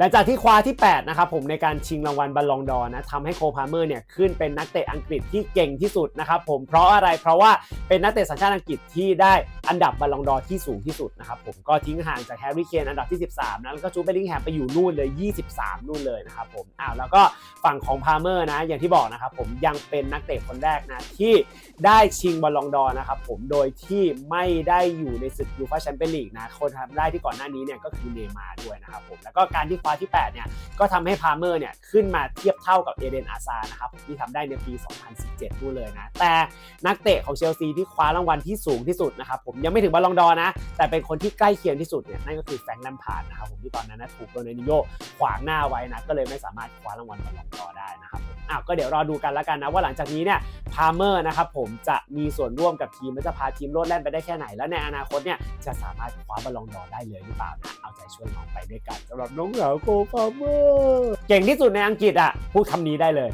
หลังจากที่คว้าที่ 8 นะครับผมในการชิงรางวัลบอลลองดอนนะทำให้โคพาเมอร์เนี่ยขึ้นเป็นนักเตะอังกฤษที่เก่งที่สุดนะครับผมเพราะอะไรเพราะว่าเป็นนักเตะสัญชาติอังกฤษที่ได้ อันดับบัลลองดอร์ที่สูงที่สุดนะครับผมก็ทิ้งห่างจากแฮร์รี่เคนอันดับที่ 13นะแล้วก็จูเบลลิงแฮมไปอยู่นู่นเลย 23 นู่นเลยนะครับผมอ้าวแล้วก็ฝั่งของพาเมอร์นะอย่างที่บอกนะครับผมยังเป็นนักเตะคนแรกนะที่ได้ชิงบัลลองดอร์นะครับผมโดยที่ไม่ได้อยู่ในศึกยูฟ่าแชมเปี้ยนลีกนะคนทำได้ที่ก่อนหน้านี้เนี่ยก็คือเนย์มาร์ด้วยนะครับผมแล้วก็การที่คว้าที่ 8 เนี่ยก็ทำให้พาเมอร์เนี่ยขึ้นมาเทียบเท่ากับเอเดนอาซานะครับที่ทำได้ในปี 2017ด้วยเลยนะแต่นักเตะของเชลซีที่คว้ารางวัลที่สูงที่สุดนะครับผมยังไม่ถึงบอลลองดอนะ แต่เป็นคนที่ใกล้เคียงที่สุดเนี่ยนั่นก็คือแฟรงค์แลมพาร์ดนะครับผมที่ตอนนั้นนะถูกโรนัลดินโญ่ขวางหน้าไว้นะก็เลยไม่สามารถคว้ารางวัลบอลลองดอได้นะครับอ้าวก็เดี๋ยวรอดูกันแล้วกันนะว่าหลังจากนี้เนี่ยพาเมอร์นะครับผมจะมีส่วนร่วมกับทีมและจะพาทีมโลดแล่นไปได้แค่ไหน และในอนาคตเนี่ยจะสามารถคว้าบอลลองดอได้เลยหรือเปล่านะเอาใจช่วยน้องไปด้วยกันสำหรับน้องสาวโคพาเมอร์เก่งที่สุดในอังกฤษอะพูดคำนี้ได้เลย